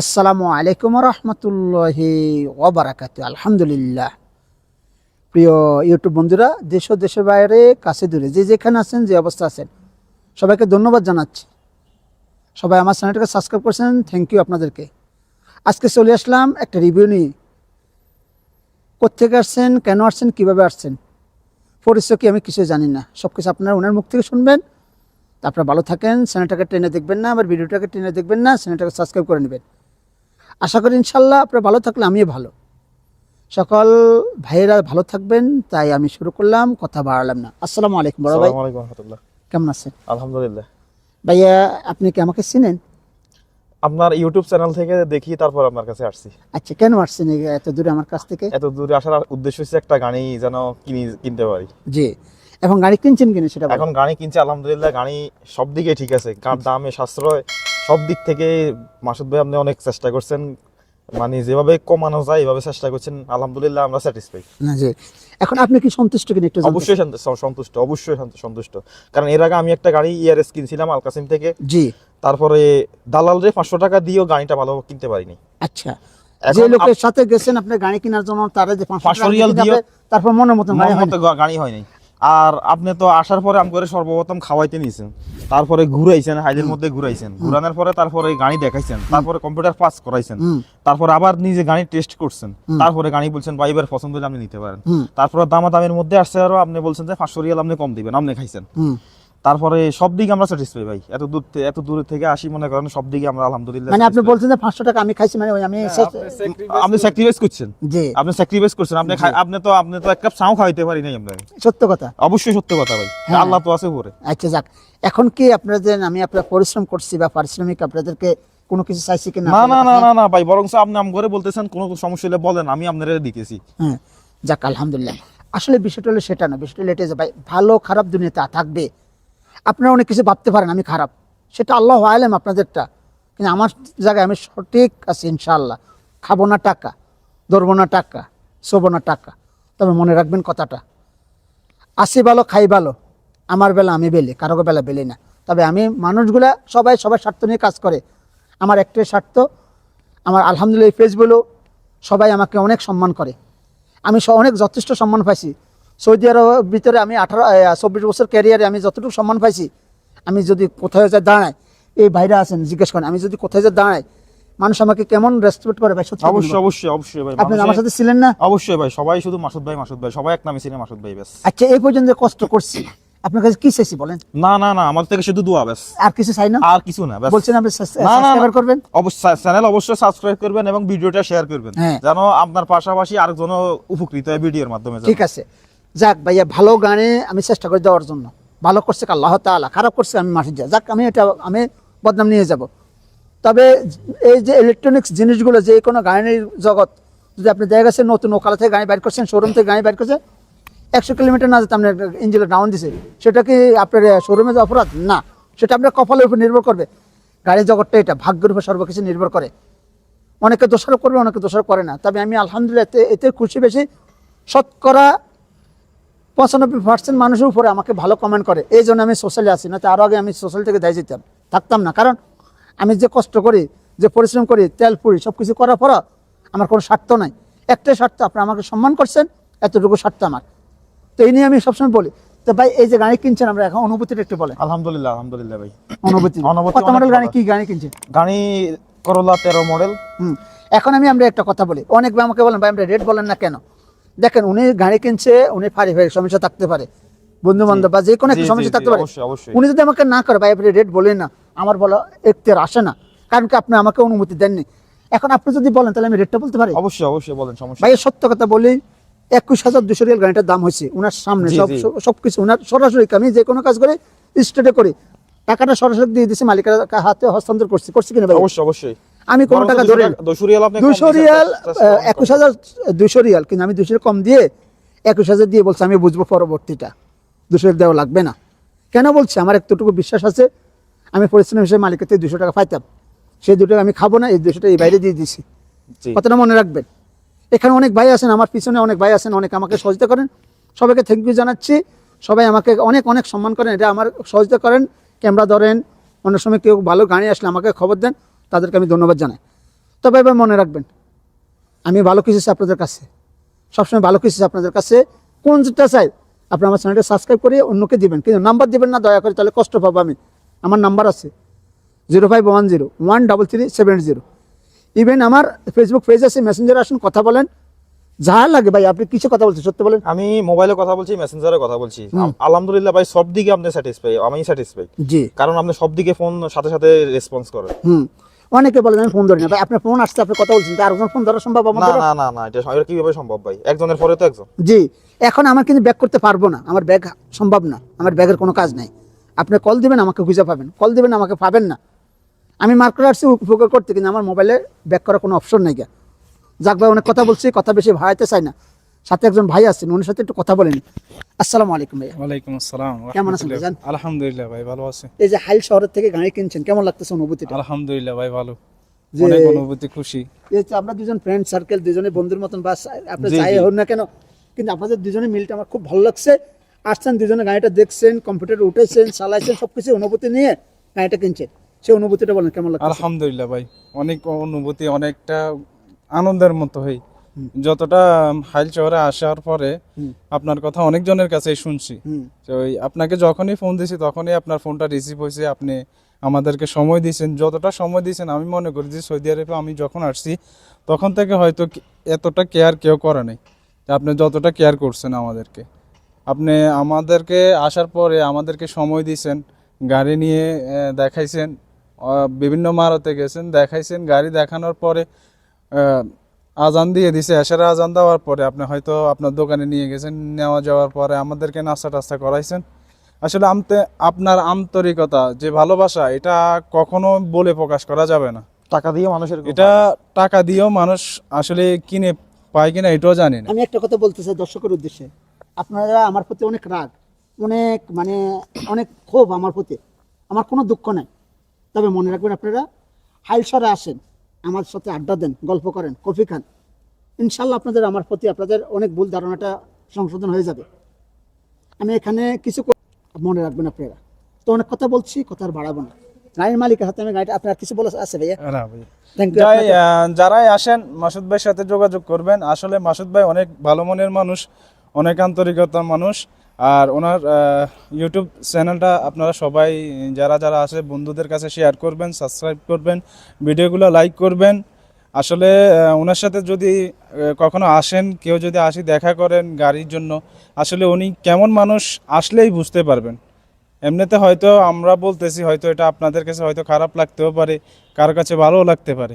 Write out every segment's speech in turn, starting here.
আসসালামু আলাইকুম রহমতুল্লাহি ওবরাকাত আলহামদুলিল্লাহ। প্রিয় ইউটিউব বন্ধুরা, দেশ ও দেশের বাইরে, কাছে দূরে, যে যেখানে আছেন, যে অবস্থা আছেন, সবাইকে ধন্যবাদ জানাচ্ছি। সবাই আমার চ্যানেলটাকে সাবস্ক্রাইব করছেন থ্যাংক ইউ আপনাদেরকে। আজকে চলে আসলাম একটা রিভিউ নিয়ে। কোথেকে আসছেন, কেন আসছেন, কীভাবে আসছেন? পরিচয় কি আমি কিছু জানি না। সব কিছু আপনারা ওনার মুখ থেকে শুনবেন। তারপরে ভালো থাকেন, চ্যানেলটাকে ট্রেনে দেখবেন না, আবার ভিডিওটাকে ট্রেনে দেখবেন না, চ্যানেলটাকে সাবস্ক্রাইব করে নেবেন। আশা করি ইনশাল্লাহ আপনারা ভালো থাকলে আমিও ভালো। সকল ভাইয়েরা ভালো থাকবেন তাই আমি শুরু করলাম কথা বাড়ালাম না। আসসালামু আলাইকুম বড় ভাই। কেমন আছেন? আলহামদুলিল্লাহ। ভাইয়া আপনি কি আমাকে চিনেন? আপনার ইউটিউব চ্যানেল থেকে দেখি তারপর আপনার কাছে আসছি। আচ্ছা কেন আসছেন এত দূরে আমার কাছ থেকে? এত দূরে আসার উদ্দেশ্য হচ্ছে একটা গাড়ি যেন কিনি কিনতে পারি। জি এখন গাড়ি কিনছেন কিনে সেটা এখন গাড়ি কিনছে আলহামদুলিল্লাহ গাড়ি সব দিকে ঠিক আছে। দামে সাশ্রয় সব দিক থেকে মাসুদ ভাই আপনি অনেক চেষ্টা করছেন। মানে যেভাবে কমানো যায় এভাবে চেষ্টা করছেন আলহামদুলিল্লাহ আমরা স্যাটিসফাই জি এখন আপনি কি সন্তুষ্ট কিনা একটু অবশ্যই সন্তুষ্ট অবশ্যই সন্তুষ্ট কারণ এর আগে আমি একটা গাড়ি ইয়ারএস কিনছিলাম আলকাসিম থেকে? জি। তারপরে দালালরে পাঁচশো টাকা দিয়েও গাড়িটা ভালো কিনতে পারিনি। আচ্ছা। যে লোকের সাথে গেছেন আপনি গাড়ি কেনার জন্য তারা যে পাঁচশো রিয়াল হবে, তারপর মনের গাড়ি মন মতো গাড়ি হয় নাই। আর আপনি তো আসার পরে আমি করে সর্বপ্রথম খাওয়াইতে নিয়েছেন তারপরে ঘুরাইছেন হাইলের মধ্যে ঘুরাইছেন। ঘুরানোর পরে তারপরে গাড়ি দেখাইছেন তারপরে কম্পিউটার পাস করাইছেন। তারপর আবার নিজে গাড়ি টেস্ট করছেন। তারপরে গাড়ি বলছেন বাইবার এবার পছন্দ হলে আপনি নিতে পারেন। তারপরে দামা দামের মধ্যে আসছে আরও আপনি বলছেন যে পাঁচশো রিয়াল আপনি কম দিবেন আপনি খাইছেন। তারপরে সব দিকে আমরা স্যাটিসফাই ভাই। এত দূর এত দূর থেকে আসি মনে করেন সব দিকে আমরা আলহামদুলিল্লাহ মানে আপনি বলছেন যে পাঁচশো টাকা আমি খাইছি মানে আমি আপনি স্যাক্রিফাইস করছেন। জি। আপনি স্যাক্রিফাইস করছেন। আপনি আপনি তো আপনি তো এক কাপ চাও খাওয়াইতে পারি নাই আমরা। সত্য কথা। অবশ্যই সত্য কথা ভাই। হ্যাঁ। আল্লাহ তো আছে উপরে। আচ্ছা যাক। এখন কি আপনাদের আমি আপনার পরিশ্রম করছি বা পারিশ্রমিক আপনাদেরকে কোনো কিছু চাইছি কিনা? না না না না না ভাই বরং আপনি আম করে বলতেছেন কোনো সমস্যা হলে বলেন আমি আপনাদের দিতেছি। হ্যাঁ যাক আলহামদুলিল্লাহ। আসলে বিষয়টা হলো সেটা না বিষয়টা হলো এটা যে ভাই ভালো খারাপ দুনিয়াতে থাকবে। আপনারা অনেক কিছু ভাবতে পারেন, আমি খারাপ। সেটা আল্লাহ আলেম আপনাদেরটা। কিন্তু আমার জায়গায় আমি সঠিক আছি ইনশাআল্লাহ। খাব না টাকা, ধরবো না টাকা শোবো না টাকা। তবে মনে রাখবেন কথাটা। আসি ভালো, খাই ভালো, আমার বেলা আমি বেলি, কারও বেলা বেলি না। তবে আমি মানুষগুলা সবাই সবার স্বার্থ নিয়ে কাজ করে। আমার একটাই স্বার্থ, আমার আলহামদুলিল্লাহ এই পেজগুলো সবাই আমাকে অনেক সম্মান করে। আমি অনেক যথেষ্ট সম্মান পাইছি। সৌদি আরবের ভিতরে আমি আঠারো চব্বিশ বছর ক্যারিয়ারে আমি যতটুকু সম্মান পাইছি আমি যদি কোথাও যা দাঁড়াই এই ভাইরা আছেন জিজ্ঞেস করেন আমি যদি কোথায় যা দাঁড়াই মানুষ আমাকে কেমন রেসপেক্ট করে ভাই সত্যি অবশ্যই অবশ্যই অবশ্যই ভাই আপনি আমার সাথে ছিলেন না? অবশ্যই ভাই সবাই শুধু মাসুদ ভাই মাসুদ ভাই সবাই এক নামে ছিলেন মাসুদ ভাই ব্যাস। আচ্ছা এই পর্যন্ত কষ্ট করছি। আপনার কাছে কি চাইছি বলেন? না না না আমার থেকে শুধু দোয়া ব্যাস। আর কিছু চাই না? আর কিছু না ব্যাস। বলছেন আপনি। সাবস্ক্রাইব করবেন? অবশ্যই চ্যানেল অবশ্যই সাবস্ক্রাইব করবেন এবং ভিডিওটা শেয়ার করবেন। হ্যাঁ। যেন আপনার পাশাপাশি আরেকজনও উপকৃত হয় ভিডিওর মাধ্যমে ঠিক আছে। যাক ভাইয়া, ভালো গানে আমি চেষ্টা করে দেওয়ার জন্য। ভালো করছে আল্লাহ তাআলা, খারাপ করছে আমি মাসে যা যাক আমি এটা আমি বদনাম নিয়ে যাব। তবে এই যে ইলেকট্রনিক্স জিনিসগুলো, যে কোনো গাড়ির জগৎ, যদি আপনি দেখা গেছে নতুন ওকালা থেকে গাড়ি বাইর করছেন শোরুম থেকে গাড়ি বাইর করছেন, একশো কিলোমিটার না যেতে আপনার ইঞ্জিনের ডাউন দিছে, সেটা কি আপনার শোরুমে অপরাধ? না, সেটা আপনার কপালের উপর নির্ভর করবে। গাড়ির জগৎটা এটা, ভাগ্যের উপর সর্বকিছু নির্ভর করে। অনেকে দোষারোপ করবে, অনেকে দোষারোপ করে না। তবে আমি আলহামদুলিল্লাহ এতে এতে খুশি বেশি। শতকরা পঁচানব্বই পার্সেন্ট মানুষের উপরে আমাকে ভালো কমেন্ট করে। এই জন্য আমি সোশ্যালে আসি না তো আরও আগে আমি সোশ্যাল থেকে দায় যেতাম থাকতাম না। কারণ আমি যে কষ্ট করি যে পরিশ্রম করি তেল পুরি সব কিছু করার পর আমার কোনো স্বার্থ নাই। একটাই স্বার্থ আপনি আমাকে সম্মান করছেন এতটুকু স্বার্থ আমার। তো এই নিয়ে আমি সবসময় বলি তো ভাই এই যে গাড়ি কিনছেন আমরা এখন অনুভূতিটা একটু বলেন। আলহামদুলিল্লাহ আলহামদুলিল্লাহ ভাই। অনুভূতি। অনুভূতি কত মডেল গাড়ি কি গাড়ি কিনছেন? গাড়ি করলা তেরো মডেল হুম। এখন আমি আমরা একটা কথা বলি অনেক ভাই আমাকে বলেন ভাই আমরা রেট বলেন না কেন? দেখেন উনি গাড়ি কিনছে উনি পারিবারিক সমস্যা থাকতে পারে। বন্ধু বান্ধব বা যে কোনো একটা সমস্যা থাকতে পারে। উনি যদি আমাকে না করে ভাই আপনি রেট বলেন না আমার বলা একটের আসে না। কারণ কি আপনি আমাকে অনুমতি দেননি। এখন আপনি যদি বলেন তাহলে আমি রেটটা বলতে পারি? অবশ্যই অবশ্যই বলেন সমস্যা ভাই সত্য কথা বলি একুশ হাজার দুশো রিয়াল গাড়িটার দাম হয়েছে। ওনার সামনে সব সবকিছু ওনার সরাসরি আমি যে কোনো কাজ করি স্টেটে করি। টাকাটা সরাসরি দিয়ে দিচ্ছি মালিকের হাতে হস্তান্তর করছি। করছি কিনা ভাই? অবশ্যই অবশ্যই। আমি কোনো টাকা ধরে দুশো রিয়াল একুশ হাজার দুশো রিয়াল কিন্তু আমি দুশো কম দিয়ে একুশ হাজার দিয়ে বলছি আমি বুঝব পরবর্তীটা। দুশো দেওয়া লাগবে না। কেন বলছি? আমার একটুটুকু বিশ্বাস আছে। আমি পরিশ্রম হিসেবে মালিকের থেকে দুশো টাকা পাইতাম। সেই দুটো আমি খাব না এই দুশো টাকা এই বাইরে দিয়ে দিছি। জি। কথাটা মনে রাখবেন। এখানে অনেক ভাই আছেন আমার পিছনে অনেক ভাই আছেন অনেক আমাকে সহযোগিতা করেন। সবাইকে থ্যাংক ইউ জানাচ্ছি। সবাই আমাকে অনেক অনেক সম্মান করেন। এটা আমার সহযোগিতা করেন। ক্যামেরা ধরেন। অনেক সময় কেউ ভালো গাড়ি আসলে আমাকে খবর দেন। তাদেরকে আমি ধন্যবাদ জানাই। তবে এবার মনে রাখবেন আমি ভালো কিছু আপনাদের কাছে। সবসময় ভালো কিছু আপনাদের কাছে। কোন যেটা চাই? আপনি আমার চ্যানেলটা সাবস্ক্রাইব করে অন্যকে দিবেন। কিন্তু নাম্বার দিবেন না দয়া করে তাহলে কষ্ট পাবো আমি। আমার নাম্বার আছে। Zero five one zero one double three seven zero. Even আমার ফেসবুক পেজ আছে মেসেঞ্জার আসুন কথা বলেন। যা লাগে ভাই আপনি কিছু কথা বলছেন সত্যি বলেন। আমি মোবাইলে কথা বলছি মেসেঞ্জারে কথা বলছি। আলহামদুলিল্লাহ ভাই সব দিকে আপনি স্যাটিসফাই আমি স্যাটিসফাই জি। কারণ আপনি সব দিকে ফোন সাথে সাথে রেসপন্স করেন। হুম। অনেকে বলেন আমি ফোন ধরি না। ভাই আপনার ফোন আসছে আপনি কথা বলছেন তো আরেকজন ফোন ধরা সম্ভব আমাদের না না না এটা এটা কীভাবে সম্ভব ভাই? একজনের পরে তো একজন। জি এখন আমার কিন্তু ব্যাক করতে পারব না আমার ব্যাগ সম্ভব না আমার ব্যাগের কোনো কাজ নাই। আপনি কল দিবেন আমাকে খুঁজে পাবেন। কল দিবেন আমাকে পাবেন না। আমি মার্কেট আসছি উপকার করতে কিন্তু আমার মোবাইলে ব্যাক করার কোনো অপশন নেই গা যাক ভাই অনেক কথা বলছি কথা বেশি ভাড়াইতে চাই না। সাথে একজন ভাই আছেন ওনার সাথে একটু কথা বলেনি। আসসালামু আলাইকুম ভাইয়া। ওয়ালাইকুম আসসালাম কেমন আছেন। ভাইজান? আলহামদুলিল্লাহ। ভাই ভালো আছে। এই যে হাইল শহরের থেকে গাড়ি কিনছেন কেমন লাগতেছে অনুভূতিটা? আলহামদুলিল্লাহ ভাই ভালো। অনেক অনুভূতি খুশি। এই যে আমরা দুজন ফ্রেন্ড সার্কেল দুজনে বন্ধুর মতন বা আপনি যাই। হোক না কেন কিন্তু আপনাদের দুজনে মিলটা আমার খুব ভালো লাগছে। আসছেন দুজনে গাড়িটা দেখছেন কম্পিউটারে উঠেছেন চালাইছেন সবকিছু অনুভূতি নিয়ে গাড়িটা কিনছেন। সেই অনুভূতিটা বলেন কেমন লাগছে আলহামদুলিল্লাহ ভাই অনেক অনুভূতি অনেকটা আনন্দের মতো হই যতটা হাইল শহরে আসার পরে আপনার কথা অনেকজনের কাছেই শুনছি। তো ওই আপনাকে যখনই ফোন দিয়েছি তখনই আপনার ফোনটা রিসিভ হয়েছে। আপনি আমাদেরকে সময় দিয়েছেন। যতটা সময় দিয়েছেন আমি মনে করি যে সৌদি আরবে আমি যখন আসছি তখন থেকে হয়তো এতটা কেয়ার কেউ করে নাই। আপনি যতটা কেয়ার করছেন আমাদেরকে। আপনি আমাদেরকে আসার পরে আমাদেরকে সময় দিয়েছেন গাড়ি নিয়ে দেখাইছেন বিভিন্ন মারতে গেছেন দেখাইছেন গাড়ি দেখানোর পরে আজান দিয়ে দিছে এসার আজান দেওয়ার পরে আপনি হয়তো আপনার দোকানে নিয়ে গেছেন নেওয়া যাওয়ার পরে আমাদেরকে নাস্তা টাস্তা করাইছেন। আসলে আমতে আপনার আন্তরিকতা যে ভালোবাসা এটা কখনো বলে প্রকাশ করা যাবে না। টাকা দিয়ে মানুষের এটা টাকা দিয়েও মানুষ আসলে কিনে পায় কিনা এটাও জানি না। আমি একটা কথা বলতে চাই দর্শকের উদ্দেশ্যে। আপনারা আমার প্রতি অনেক রাগ অনেক মানে অনেক ক্ষোভ আমার প্রতি। আমার কোনো দুঃখ নাই। তবে মনে রাখবেন আপনারা হাইলসরে আসেন। আমার সাথে আড্ডা দেন গল্প করেন কফি খান। ইনশাল্লাহ আপনাদের আমার প্রতি আপনাদের অনেক ভুল ধারণাটা সংশোধন হয়ে যাবে। আমি এখানে কিছু মনে রাখবেন আপনারা। তো অনেক কথা বলছি কথা আর বাড়াবো না। গাড়ির মালিকের হাতে আমি গাড়িটা আপনার কিছু বলে আছে ভাইয়া? যারাই আসেন মাসুদ ভাইয়ের সাথে যোগাযোগ করবেন। আসলে মাসুদ ভাই অনেক ভালো মনের মানুষ অনেক আন্তরিকতার মানুষ। আর ওনার ইউটিউব চ্যানেলটা আপনারা সবাই, যারা যারা আছে, বন্ধুদের কাছে শেয়ার করবেন সাবস্ক্রাইব করবেন, ভিডিওগুলো লাইক করবেন। আসলে ওনার সাথে যদি কখনো আসেন, কেউ যদি আসি, দেখা করেন গাড়ির জন্য, আসলে উনি কেমন মানুষ আসলেই বুঝতে পারবেন। এমনিতে হয়তো আমরা বলতেছি, হয়তো এটা আপনাদের কাছে হয়তো খারাপ লাগতেও পারে, কারও কাছে ভালোও লাগতে পারে।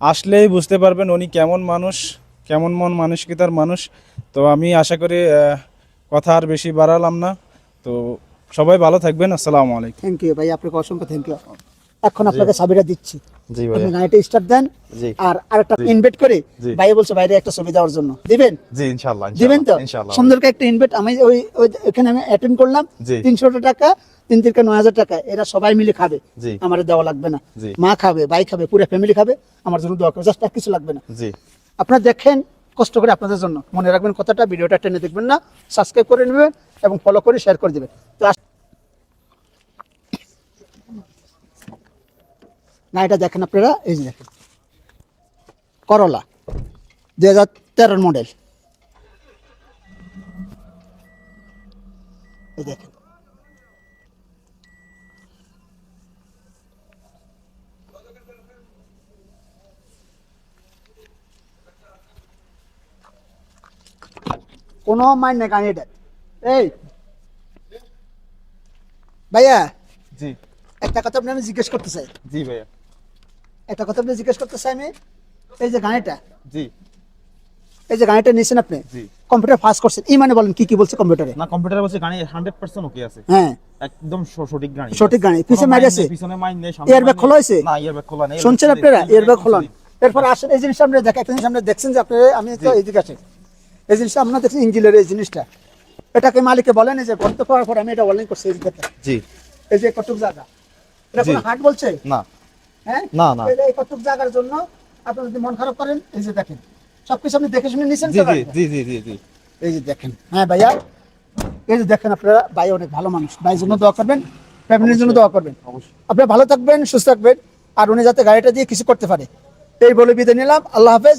আসলেই বুঝতে পারবেন উনি কেমন মানুষ, কেমন মন মানসিকতার মানুষ। তো আমি আশা করি কথা আর বেশি বাড়ালাম না। তো সবাই ভালো থাকবেন আসসালামু আলাইকুম। থ্যাংক ইউ ভাই আপনাকে অসংখ্য থ্যাংক ইউ এখন আপনাকে চাবিটা দিচ্ছি। জি আপনি ভাই গাড়িটা স্টার্ট দেন জি। আর আরেকটা ইনভাইট করে ভাই বলছে বাইরে একটা ছবি দেওয়ার জন্য। দিবেন? জি ইনশাআল্লাহ দিবেন তো? ইনশাআল্লাহ সুন্দরকে একটা ইনভাইট আমি ওই ওই এখানে আমি অ্যাটেন্ড করলাম। জি। তিনশো টাকা তিন তিনটা নয় হাজার টাকা এরা সবাই মিলে খাবে। জি। আমার দেওয়া লাগবে না। মা খাবে ভাই খাবে পুরো ফ্যামিলি খাবে। আমার জন্য দোয়া করবে জাস্ট আর কিছু লাগবে না। জি। আপনারা দেখেন কষ্ট করে আপনাদের জন্য। মনে রাখবেন কথাটা, ভিডিওটা টেনে দেখবেন না সাবস্ক্রাইব করে নেবেন এবং ফলো করে শেয়ার করে দেবেন। না, এটা দেখেন আপনারা, এই যে দেখেন। করলা দুই হাজার তেরোর মডেল এই দেখেন। কোনো মাইন নেই গাড়ি এটা এই। ভাইয়া জি। একটা কথা আপনি আমি জিজ্ঞেস করতে চাই। জি ভাইয়া। একটা কথা আপনি জিজ্ঞেস করতে চাই আমি। এই যে গাড়িটা। জি। এই যে গাড়িটা নিয়েছেন আপনি। জি। কম্পিউটার পাস করছেন। এই মানে বলেন কি কি বলছে কম্পিউটারে? না কম্পিউটারে বলছে গাড়ি হান্ড্রেড পার্সেন্ট ওকে আছে। হ্যাঁ। একদম সঠিক গাড়ি। সঠিক গাড়ি। পিছে কোনো মাইর আছে। পিছনে মাইন নেই সামনে এয়ারব্যাগ খোলা। হয়েছে? না এয়ারব্যাগ খোলা নেই শুনছেন আপনারা? এয়ারব্যাগ খুলে- এরপর আসেন এই জিনিস আপনি দেখা একটা জিনিস আপনি দেখছেন যে আপনি আমি তো এইদিকে আছে এই জিনিসটা আপনার দেখছেন ইঞ্জিনের এই জিনিসটা। এটাকে মালিককে বলেন এই যে গর্ত পাওয়ার পর আমি এটা অনলাইন করছি এই যে জি। এই যে কটুক জায়গা? এটা কোনো হাট বলছে? না। হ্যাঁ? না, না। এই কটুক জায়গার জন্য আপনি যদি মন খারাপ করেন এই যে দেখেন। সবকিছু আপনি দেখে শুনে নিছেন জি জি জি জি জি। এই যে দেখেন। হ্যাঁ ভাইয়া? এই যে দেখেন আপনারা ভাই অনেক ভালো মানুষ। ভাইয়ের জন্য দোয়া করবেন ফ্যামিলির জন্য দোয়া করবেন। অবশ্যই। আপনি ভালো থাকবেন সুস্থ থাকবেন আর উনি যাতে গাড়িটা দিয়ে কিছু করতে পারে। এই বলে বিদায় নিলাম। আল্লাহ হাফেজ।